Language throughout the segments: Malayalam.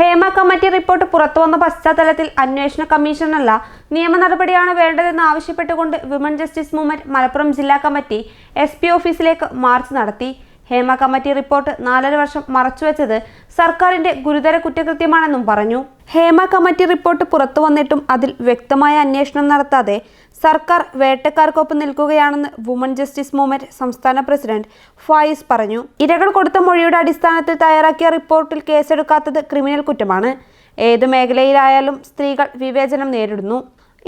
Hema committee report പുറത്തുവന്ന പശ്ചാത്തലത്തിൽ അന്വേഷണ കമ്മീഷനല്ല നിയമ നടപടിയാണ് വേണ്ടതെന്ന് ആവശ്യപ്പെട്ടുകൊണ്ട് വിമൻ ജസ്റ്റിസ് മൂവ്മെന്റ് മലപ്പുറം ജില്ലാ കമ്മിറ്റി എസ് ഓഫീസിലേക്ക് മാർച്ച് നടത്തി. ഹേമ കമ്മിറ്റി റിപ്പോർട്ട് നാലര വർഷം മറച്ചുവെച്ചത് സർക്കാരിന്റെ ഗുരുതര കുറ്റകൃത്യമാണെന്നും പറഞ്ഞു. ഹേമ കമ്മിറ്റി റിപ്പോർട്ട് പുറത്തു വന്നിട്ടും അതിൽ വ്യക്തമായ അന്വേഷണം നടത്താതെ സർക്കാർ വേട്ടക്കാർക്കൊപ്പം നിൽക്കുകയാണെന്ന് വുമൺ ജസ്റ്റിസ് മൂവ്മെന്റ് സംസ്ഥാന പ്രസിഡന്റ് ഫായിസ് പറഞ്ഞു. ഇരകൾ കൊടുത്ത മൊഴിയുടെ അടിസ്ഥാനത്തിൽ തയ്യാറാക്കിയ റിപ്പോർട്ടിൽ കേസെടുക്കാത്തത് ക്രിമിനൽ കുറ്റമാണ്. ഏത് മേഖലയിലായാലും സ്ത്രീകൾ വിവേചനം നേരിടുന്നു.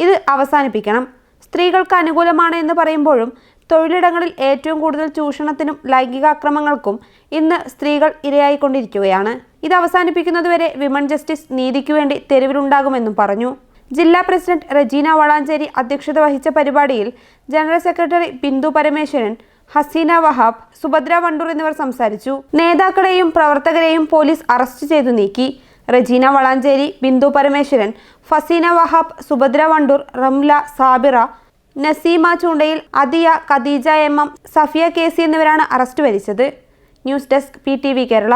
ഇത് അവസാനിപ്പിക്കണം. സ്ത്രീകൾക്ക് അനുകൂലമാണ് എന്ന് പറയുമ്പോഴും തൊഴിലിടങ്ങളിൽ ഏറ്റവും കൂടുതൽ ചൂഷണത്തിനും ലൈംഗികാക്രമങ്ങൾക്കും ഇന്ന് സ്ത്രീകൾ ഇരയായിക്കൊണ്ടിരിക്കുകയാണ്. ഇത് അവസാനിപ്പിക്കുന്നതുവരെ വിമൻ ജസ്റ്റിസ് നീതിക്കു വേണ്ടി തെരുവിലുണ്ടാകുമെന്നും പറഞ്ഞു. ജില്ലാ പ്രസിഡന്റ് റജീന വളാഞ്ചേരി അധ്യക്ഷത വഹിച്ച പരിപാടിയിൽ ജനറൽ സെക്രട്ടറി ബിന്ദു പരമേശ്വരൻ ഹസീന വഹാബ് സുഭദ്ര വണ്ടൂർ എന്നിവർ സംസാരിച്ചു. നേതാക്കളെയും പ്രവർത്തകരെയും പോലീസ് അറസ്റ്റ് ചെയ്തു നീക്കി. റജീന വളാഞ്ചേരി ബിന്ദു പരമേശ്വരൻ ഫസീന വഹാബ് സുഭദ്ര വണ്ടൂർ റംല സാബിറ നസീമ ചൂണ്ടയിൽ Adiya Khadeeja M M Safiya K C എന്നിവരാണ് അറസ്റ്റ് വരിച്ചത്. News desk P Kerala.